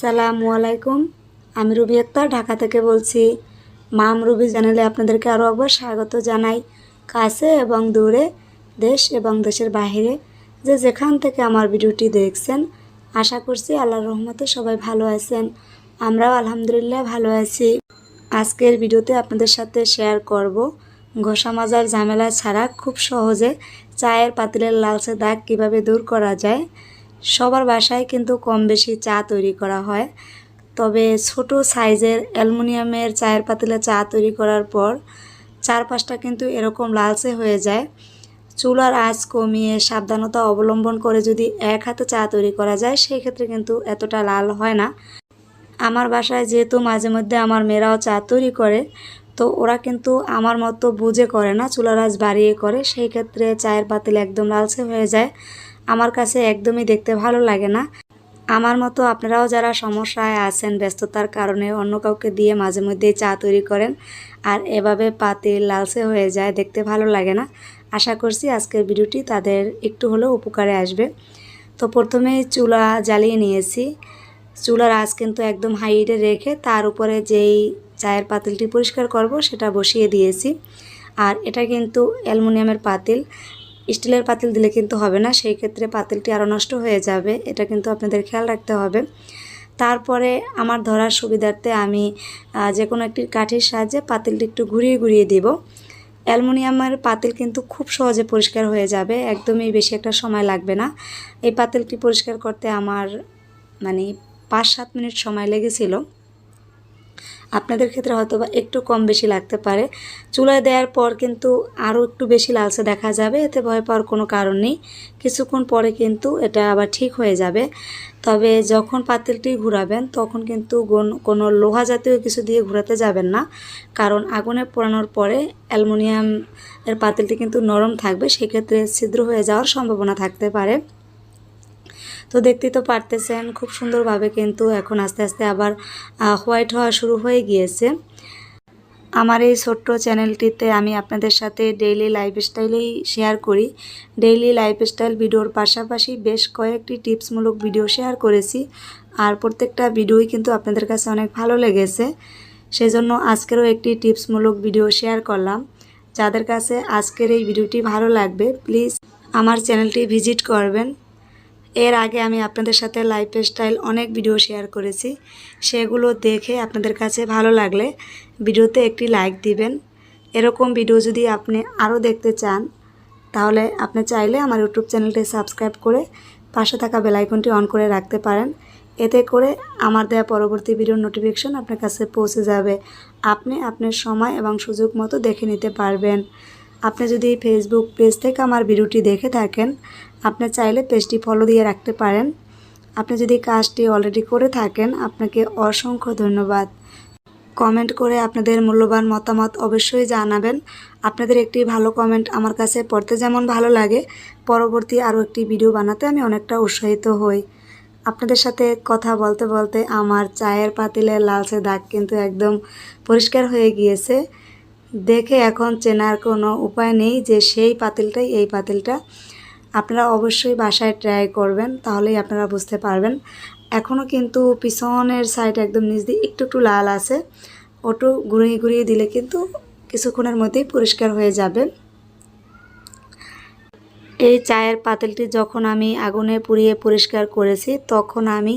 আসসালামু আলাইকুম। আমি রুবি আক্তার, ঢাকা থেকে বলছি, মাম রুবি চ্যানেলে আপনাদেরকে আরও একবার স্বাগত জানাই। কাছে এবং দূরে, দেশ এবং দেশের বাইরে যে যেখান থেকে আমার ভিডিওটি দেখছেন, আশা করছি আল্লাহর রহমতে সবাই ভালো আছেন। আমরাও আলহামদুলিল্লাহ ভালো আছি। আজকের ভিডিওতে আপনাদের সাথে শেয়ার করব, ঘষা মাজার ঝামেলা ছাড়া খুব সহজে চায়ের পাতিলের লালচে দাগ কীভাবে দূর করা যায় সবার বাসায় কিন্তু কম বেশি চা তৈরি করা হয়। তবে ছোট সাইজের অ্যালুমিনিয়ামের চায়ের পাতিলে চা তৈরি করার পর চারপাশটা কিন্তু এরকম লালচে হয়ে যায়। চুলার আঁচ কমিয়ে সাবধানতা অবলম্বন করে যদি এক হাতে চা তৈরি করা যায় সেই ক্ষেত্রে কিন্তু এতটা লাল হয় না। আমার বাসায় যেহেতু মাঝে মধ্যে আমার মেয়েরাও চা তৈরি করে, তো ওরা কিন্তু আমার মতো বুঝে করে না, চুলার আঁচ বাড়িয়ে করে, সেই ক্ষেত্রে চায়ের পাতিল একদম লালচে হয়ে যায়। আমার কাছে একদমই দেখতে ভালো লাগে না। আমার মতো আপনারাও যারা সমস্যায় আছেন, ব্যস্ততার কারণে অন্য কাউকে দিয়ে মাঝে মধ্যেই চা তৈরি করেন আর এভাবে পাতিল লালচে হয়ে যায়, দেখতে ভালো লাগে না। আশা করছি আজকের ভিডিওটি তাদের একটু হলেও উপকারে আসবে। তো প্রথমে চুলা জ্বালিয়ে নিয়েছি। চুলার আঁচ কিন্তু একদম হাইটে রেখে তার উপরে যেই চায়ের পাতিলটি পরিষ্কার করব, সেটা বসিয়ে দিয়েছি। আর এটা কিন্তু অ্যালুমিনিয়ামের পাতিল। স্টিলের পাতিল দিলে কিন্তু হবে না, সেই ক্ষেত্রে পাতিলটি আরও নষ্ট হয়ে যাবে, এটা কিন্তু আপনাদের খেয়াল রাখতে হবে। তারপরে আমার ধরার সুবিধার্থে আমি যে কোনো একটি কাঠির সাহায্যে পাতিলটি একটু ঘুরিয়ে ঘুরিয়ে দিব। অ্যালুমিনিয়ামের পাতিল কিন্তু খুব সহজে পরিষ্কার হয়ে যাবে, একদমই বেশি একটা সময় লাগবে না। এই পাতিলটি পরিষ্কার করতে আমার মানে পাঁচ সাত মিনিট সময় লেগেছিল। আপনাদের ক্ষেত্রে হয়তো বা একটু কম বেশি লাগতে পারে। চুলায় দেওয়ার পর কিন্তু আরও একটু বেশি লালচে দেখা যাবে, এতে ভয় পাওয়ার কোনো কারণ নেই। কিছুক্ষণ পরে কিন্তু এটা আবার ঠিক হয়ে যাবে। তবে যখন পাতিলটি ঘুরাবেন, তখন কিন্তু কোনো লোহা জাতীয় কিছু দিয়ে ঘোরাতে যাবেন না। কারণ আগুনে পোড়ানোর পরে অ্যালুমিনিয়াম এর পাতিলটি কিন্তু নরম থাকবে, সেক্ষেত্রে ছিদ্র হয়ে যাওয়ার সম্ভাবনা থাকতে পারে। তো দেখতেই তো পারতেছেন, খুব সুন্দরভাবে কিন্তু এখন আস্তে আস্তে আবার হোয়াইট হওয়া শুরু হয়ে গিয়েছে। আমার এই ছোট্ট চ্যানেলটিতে আমি আপনাদের সাথে ডেইলি লাইফস্টাইলেই শেয়ার করি। ডেইলি লাইফস্টাইল ভিডিওর পাশাপাশি বেশ কয়েকটি টিপসমূলক ভিডিও শেয়ার করেছি। আর প্রত্যেকটা ভিডিওই কিন্তু আপনাদের কাছে অনেক ভালো লেগেছে। সেজন্য আজকেরও একটি টিপসমূলক ভিডিও শেয়ার করলাম। যাদের কাছে আজকের এই ভিডিওটি ভালো লাগবে প্লিজ আমার চ্যানেলটি ভিজিট করবেন। এর আগে আমি আপনাদের সাথে লাইফ স্টাইল অনেক ভিডিও শেয়ার করেছি। সেগুলো দেখে আপনাদের কাছে ভালো লাগলে ভিডিওতে একটি লাইক দিবেন। এরকম ভিডিও যদি আপনি আরও দেখতে চান, তাহলে আপনি চাইলে আমার ইউটিউব চ্যানেলটি সাবস্ক্রাইব করে পাশে থাকা বেলাইকনটি অন করে রাখতে পারেন। এতে করে আমার দেওয়া পরবর্তী ভিডিওর নোটিফিকেশন আপনার কাছে পৌঁছে যাবে। আপনি আপনার সময় এবং সুযোগ মতো দেখে নিতে পারবেন। আপনি যদি এই ফেসবুক পেজ থেকে আমার ভিডিওটি দেখে থাকেন, আপনি চাইলে পেজটি ফলো দিয়ে রাখতে পারেন। আপনি যদি কাজটি অলরেডি করে থাকেন, আপনাকে অসংখ্য ধন্যবাদ। কমেন্ট করে আপনাদের মূল্যবান মতামত অবশ্যই জানাবেন। আপনাদের একটি ভালো কমেন্ট আমার কাছে পড়তে যেমন ভালো লাগে, পরবর্তী আরও একটি ভিডিও বানাতে আমি অনেকটা উৎসাহিত হই। আপনাদের সাথে কথা বলতে বলতে আমার চায়ের পাতিলের লালচে দাগ কিন্তু একদম পরিষ্কার হয়ে গিয়েছে। দেখে এখন চেনার কোনো উপায় নেই যে সেই পাতিলটাই এই পাতিলটা। আপনারা অবশ্যই বাসায় ট্রাই করবেন, তাহলেই আপনারা বুঝতে পারবেন। এখনও কিন্তু পিছনের সাইড একদম নিচ দিয়ে একটু একটু লাল আছে। ওটু ঘুরিয়ে ঘুরিয়ে দিলে কিন্তু কিছুক্ষণের মধ্যেই পরিষ্কার হয়ে যাবে। এই চায়ের পাতিলটি যখন আমি আগুনে পুড়িয়ে পরিষ্কার করেছি, তখন আমি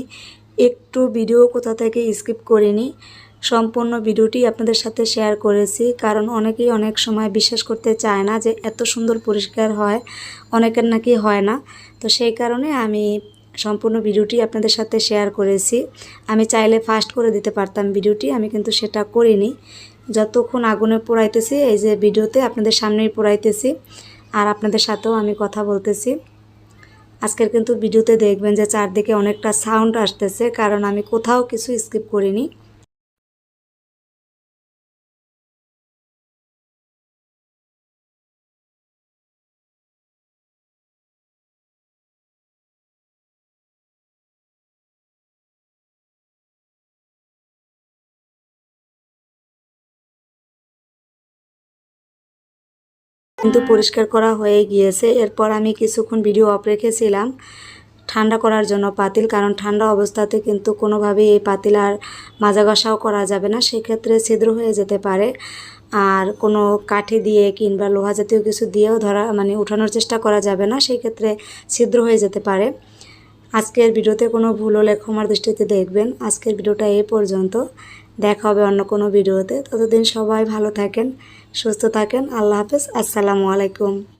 একটু ভিডিও কোথা থেকে স্কিপ করিনি। সম্পূর্ণ ভিডিওটি আপনাদের সাথে শেয়ার করেছি। কারণ অনেকেই অনেক সময় বিশ্বাস করতে চায় না যে এত সুন্দর পরিষ্কার হয়, অনেকের নাকি হয় না। তো সেই কারণে আমি সম্পূর্ণ ভিডিওটি আপনাদের সাথে শেয়ার করেছি। আমি চাইলে ফাস্ট করে দিতে পারতাম ভিডিওটি, আমি কিন্তু সেটা করিনি। যতক্ষণ আগুনে পোড়াইতেছি, এই যে ভিডিওতে আপনাদের সামনেই পোড়াইতেছি, আর আপনাদের সাথেও আমি কথা বলতেছি। আজকের কিন্তু ভিডিওতে দেখবেন যে চারদিকে অনেকটা সাউন্ড আসতেছে, কারণ আমি কোথাও কিছু স্কিপ করিনি। কিন্তু পরিষ্কার করা হয়ে গিয়েছে। এরপর আমি কিছুক্ষণ ভিডিও অফ রেখেছিলাম ঠান্ডা করার জন্য পাতিল, কারণ ঠান্ডা অবস্থাতে কিন্তু কোনোভাবেই এই পাতিল আর মাজা ঘষাও করা যাবে না। সেক্ষেত্রে ছিদ্র হয়ে যেতে পারে। আর কোনো কাঠি দিয়ে কিংবা লোহা জাতীয় কিছু দিয়েও ধরা মানে উঠানোর চেষ্টা করা যাবে না। সেই ক্ষেত্রে ছিদ্র হয়ে যেতে পারে। আজকের ভিডিওতে কোনো ভুল হলে ক্ষমার দৃষ্টিতে দেখবেন। আজকের ভিডিওটা এই পর্যন্ত। দেখা হবে অন্য কোনো ভিডিওতে। ততদিন সবাই ভালো থাকেন, সুস্থ থাকেন। আল্লাহ হাফেজ। আসসালামু আলাইকুম।